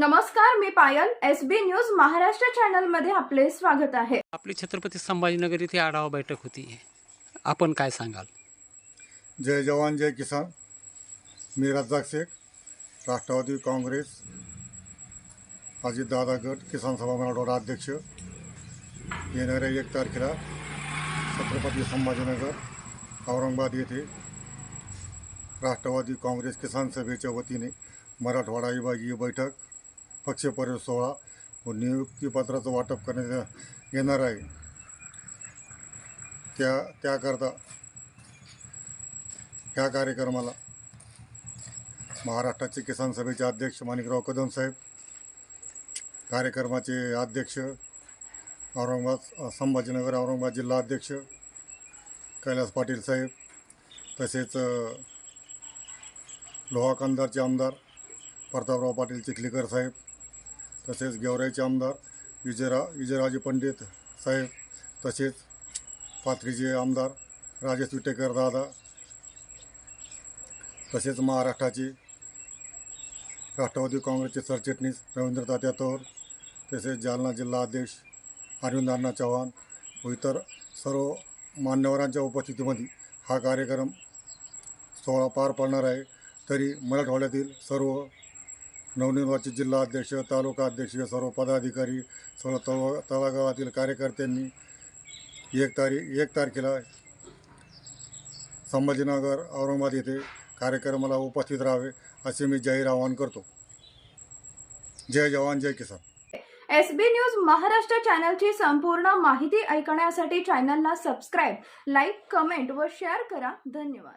नमस्कार मी Payal S B news Maharashtra चॅनलमध्ये आपले स्वागत आहे. आपली छत्रपती संभाजीनगर इथे आढावा बैठक होती. आपण काय सांगाल? जय जवान जय किसान. मी रज्जाक शेख राष्ट्रवादी काँग्रेस अजितदादा गट किसान सभा मराठवाडा अध्यक्ष. येणाऱ्या एक तारखेला छत्रपती संभाजीनगर औरंगाबाद येथे राष्ट्रवादी काँग्रेस किसान सभेच्या वतीने मराठवाडा विभागीय बैठक पक्षप्रवेश सोहळा व नियुक्तीपत्राचं वाटप करण्यात येणार आहे. त्या त्याकरता ह्या कार्यक्रमाला महाराष्ट्राचे किसान सभेचे अध्यक्ष माणिकराव कदम साहेब कार्यक्रमाचे अध्यक्ष औरंगाबाद संभाजीनगर औरंगाबाद जिल्हा अध्यक्ष कैलास पाटील साहेब तसेच अ, लोहा आमदार प्रतापराव पाटील चिखलीकर साहेब तसेच गेवराईचे आमदार विजयरा विजयराजे पंडित साहेब तसेच पाथरीचे आमदार राजेश विटेकर दादा तसेच महाराष्ट्राचे राष्ट्रवादी काँग्रेसचे सरचिटणीस रवींद्र तात्या तौर तसेच जालना जिल्हा अध्यक्ष अरविंद अण्णा चव्हाण व इतर सर्व मान्यवरांच्या उपस्थितीमध्ये हा कार्यक्रम सोहळा पार पडणार आहे. तरी मराठवाड्यातील सर्व नवनिर्वाचित जिल्हा अध्यक्ष तालुका अध्यक्ष सर्व पदाधिकारी सर्व तळ तळागावातील कार्यकर्त्यांनी एक तारीख एक तारखेला संभाजीनगर औरंगाबाद येथे कार्यक्रमाला उपस्थित राहावे असे मी जाहीर आवाहन करतो. जय जवान जय किसान. एस बी न्यूज महाराष्ट्र चॅनलची संपूर्ण माहिती ऐकण्यासाठी चॅनलला सबस्क्राईब लाईक कमेंट व शेअर करा. धन्यवाद.